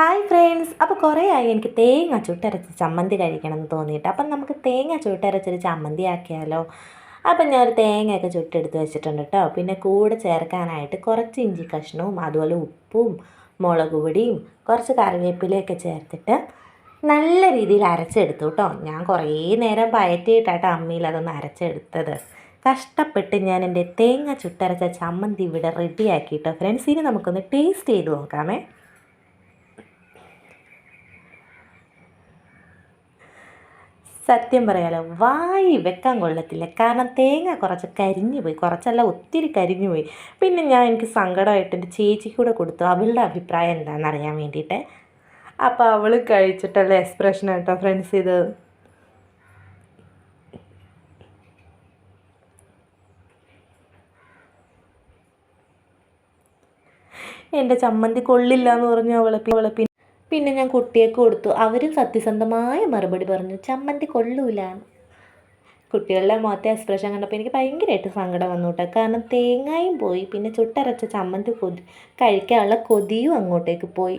Hi friends അപ്പോൾ കുറേ ആയി എനിക്ക് തേങ്ങ ചുട്ടരച്ച് ചമ്മന്തി കഴിക്കണം എന്ന് തോന്നിയിട്ട്. അപ്പം നമുക്ക് തേങ്ങ ചുട്ടരച്ചൊരു ചമ്മന്തി ആക്കിയാലോ? അപ്പം ഞാൻ ഒരു തേങ്ങയൊക്കെ ചുട്ടെടുത്ത് വെച്ചിട്ടുണ്ട് കേട്ടോ പിന്നെ കൂടെ ചേർക്കാനായിട്ട് കുറച്ച് ഇഞ്ചി കഷ്ണവും അതുപോലെ ഉപ്പും മുളക് പൊടിയും കുറച്ച് കറിവേപ്പിലയൊക്കെ ചേർത്തിട്ട് നല്ല രീതിയിൽ അരച്ചെടുത്തു കേട്ടോ ഞാൻ കുറേ നേരം പയറ്റിയിട്ടാട്ടോ അമ്മിയിൽ അതൊന്ന് അരച്ചെടുത്തത്. കഷ്ടപ്പെട്ട് ഞാൻ എന്റെ തേങ്ങ ചുട്ടരച്ച ചമ്മന്തി ഇവിടെ റെഡിയാക്കിയിട്ടോ ഫ്രണ്ട്സ് ഇനി നമുക്കൊന്ന് ടേസ്റ്റ് ചെയ്ത് നോക്കാമേ. സത്യം പറയാലോ വായി വെക്കാൻ കൊള്ളത്തില്ല. കാരണം തേങ്ങ കുറച്ച് കരിഞ്ഞു പോയി കുറച്ചല്ല ഒത്തിരി കരിഞ്ഞു പോയി. പിന്നെ ഞാൻ എനിക്ക് സങ്കടമായിട്ട് എന്റെ ചേച്ചിക്ക് കൂടെ കൊടുത്തു. അവളുടെ അഭിപ്രായം എന്താണെന്ന് അറിയാൻ വേണ്ടിയിട്ട്. അപ്പോൾ അവൾ കഴിച്ചിട്ടുള്ള എക്സ്പ്രഷൻ കേട്ടോ ഫ്രണ്ട്സ് ഇത്. എന്റെ ചമ്മന്തി കൊള്ളില്ല എന്ന് പറഞ്ഞു അവളെ. അവളെ പിന്നെ ഞാൻ കുട്ടിയൊക്കെ കൊടുത്തു. അവരും സത്യസന്ധമായ മറുപടി പറഞ്ഞു. ചമ്മന്തി കൊള്ളൂല കുട്ടികളുടെ മുഖത്തെ എക്സ്പ്രഷൻ കണ്ടപ്പോൾ എനിക്ക് ഭയങ്കരമായിട്ട് സങ്കടം വന്നു കേട്ടോ. കാരണം തേങ്ങയും പോയി. പിന്നെ ചുട്ടരച്ച ചമ്മന്തി കൊതി കഴിക്കാനുള്ള കൊതിയും അങ്ങോട്ടേക്ക് പോയി.